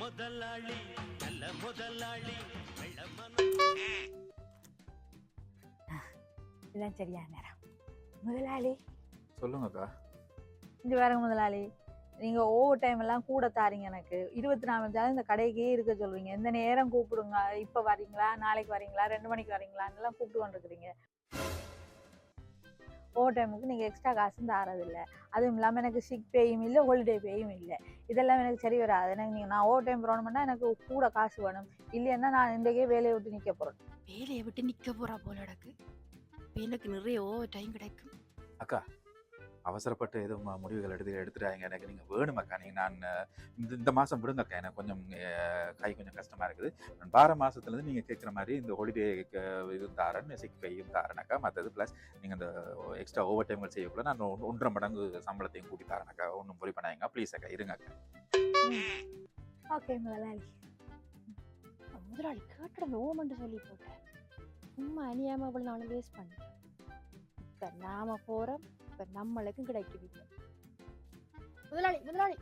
முதலாளி நல்ல முதலாளி இதுதான் சரியான நேரம். முதலாளி. சொல்லுங்கக்கா. இங்க பாருங்க முதலாளி. நீங்க ஓவர் டைம் எல்லாம் கூட தாரீங்க எனக்கு. இருபத்தி நாலு மணி நேரம் இந்த கடைக்கே இருக்க சொல்றீங்க. எந்த நேரம் கூப்பிடுங்க. இப்ப வரீங்களா நாளைக்கு வரீங்களா ரெண்டு மணிக்கு வரீங்களான்னு எல்லாம் கூப்பிட்டு கொண்டிருக்கிறீங்க ஓவர் டைமுக்கு நீங்க எக்ஸ்ட்ரா காசு தாரதில்ல அதுவும் இல்லாம எனக்கு சிக் பேயும் இல்லை ஹாலிடே பேயும் இல்லை. இதெல்லாம் எனக்கு சரி வராது. எனக்கு நீங்க நான் ஓவர் டைம் போகணும்னா எனக்கு கூட காசு வேணும். இல்லைன்னா நான் இன்றைக்கே வேலையை விட்டு நிக்க போறேன். வேலையை விட்டு நிக்க போறா போல எனக்கு நிறைய ஓவர் டைம் கிடைக்கும் அக்கா அவசரப்பட்டு எதுவும் முடிவுகள் எடுத்து எடுத்துட்டாங்க. எனக்கு நீங்கள் வேணுமாக்கா நீங்கள் நான் இந்த இந்த மாதம் விடுங்கக்கா. எனக்கு கொஞ்சம் கை கொஞ்சம் கஷ்டமாக இருக்குது. நான் வார மாதத்துலேருந்து நீங்கள் கேட்குற மாதிரி இந்த ஹாலிடே இது தாரன் சிக் கையும் தாரனாக்கா. மற்றது ப்ளஸ் நீங்கள் இந்த எக்ஸ்ட்ரா ஓவர் டைம்கள் செய்யக்குள்ள நான் ஒன்- ஒன்றரை மடங்கு சம்பளத்தையும் கூட்டி தரேனக்கா. ஒன்றும் பொறி பண்ணாங்க ப்ளீஸ் அக்கா இருங்க அக்கா ஓகே முதலாளி முதலாளி கேட்டுட ஓமன்ட்டு சொல்லி போட்டேன். சும்மா அணியாமல் இவ்வளவு நாளும் வேஸ்ட் பண்ணிட்டேன். இப்போ நாம போகிறோம் இப்ப நம்மளுக்கும் கிடைக்குது முதலாளி முதலாளி.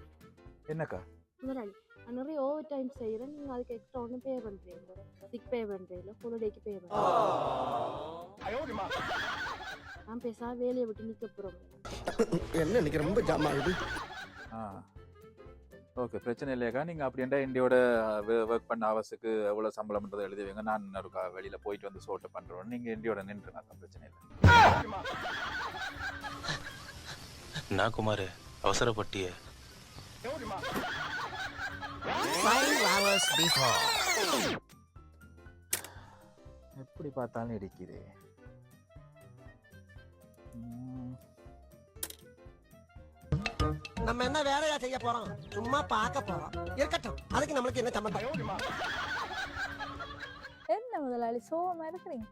என்னக்கா? முதலாளி நான் நிறைய ஓவர் டைம் செய்யறேன் நீங்க அதுக்கு எக்ஸ்ட்ரா ஒன்றும் பே பண்றீங்க சிக் பே பண்றீங்க ஹாலிடேக்கு பே பண்றீங்க நான் பேசாம வேலையை விட்டு நிக்க போறோம் என்ன இன்னைக்கு ரொம்ப ஜாம் ஆகுது. ஆ. ஓகே பிரச்சனை இல்லையாக்கா? நீங்கள் அப்படின்டா இண்டியோட ஒர்க் பண்ண அவர்ஸுக்கு எவ்வளோ சம்பளம்ன்றதை எழுதி வைங்க நான் இருக்கா வெளியில் போயிட்டு வந்து சோட்டு பண்ணுறோம் நீங்கள் இண்டியோட நின்றுங்க அக்கா பிரச்சனை இல்லை. நான் குமார் அவசரப்பட்டிய. எப்படி பார்த்தாலும் இடிக்குது. நம்ம என்ன வேலையா செய்ய போறோம்? சும்மா பார்க்க போறோம். இருக்கட்டும். அதுக்கு நம்மளுக்கு என்ன சம்பந்தம்? என்ன முதலாளி சோகமா இருக்கிறீங்க?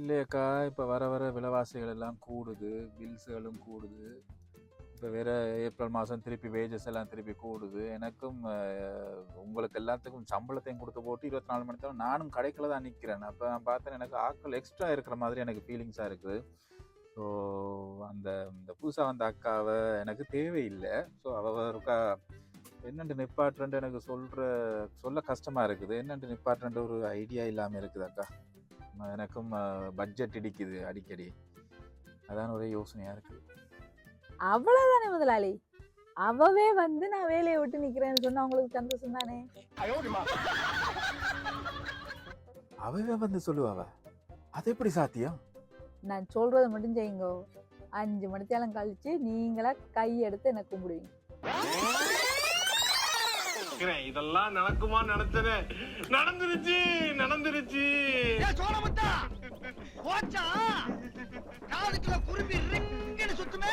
இல்லையாக்கா இப்போ வர வர விலைவாசிகள் எல்லாம் கூடுது. பில்ஸுகளும் கூடுது. இப்போ வேற ஏப்ரல் மாதம் திருப்பி வேஜஸ் எல்லாம் திருப்பி கூடுது. எனக்கும் உங்களுக்கு எல்லாத்துக்கும் சம்பளத்தையும் கொடுத்து போட்டு இருபத்தி நாலு மணி நேரம் நானும் கடைக்குள்ள தான் நிற்கிறேன் அப்போ நான் பார்த்தேன் எனக்கு ஆட்கள் எக்ஸ்ட்ரா இருக்கிற மாதிரி எனக்கு ஃபீலிங்ஸாக இருக்குது. ஸோ அந்த இந்த புதுசாக வந்த அக்காவை எனக்கு தேவையில்லை. ஸோ அவ இருக்கா என்னென்று நிப்பாட்டுறேன்ட்டு எனக்கு சொல்கிற சொல்ல கஷ்டமாக இருக்குது. என்னென்று நிப்பாட்டுறேன்ட்டு ஒரு ஐடியா இல்லாமல் இருக்குது அக்கா. எனக்கும் பட்ஜெட் இடிக்குது அடிக்கடி. அதான் ஒரே யோசனையாக இருக்குது அவ்வளவுதானே முதலாளி. அவவே வந்து நான் வேலையை விட்டு நிக்கிறேன்னு சொன்னா உங்களுக்கு சந்தோஷம் தானே? அவவே வந்து சொல்லுவாவ அது எப்படி சாத்தியம்? நான் சொல்றதை மட்டும் செய்யுங்க அஞ்சு மணித்தேலம் கழிச்சு நீங்களா கை எடுத்து என்ன கும்பிடுவீங்க. இதெல்லாம் நடக்குமா நினைச்சனே. நடந்துருச்சு நடந்துருச்சு. சோழமுத்தா போச்சா? காதுக்குள்ள குருவி ரிங்கன்னு சுத்துமே.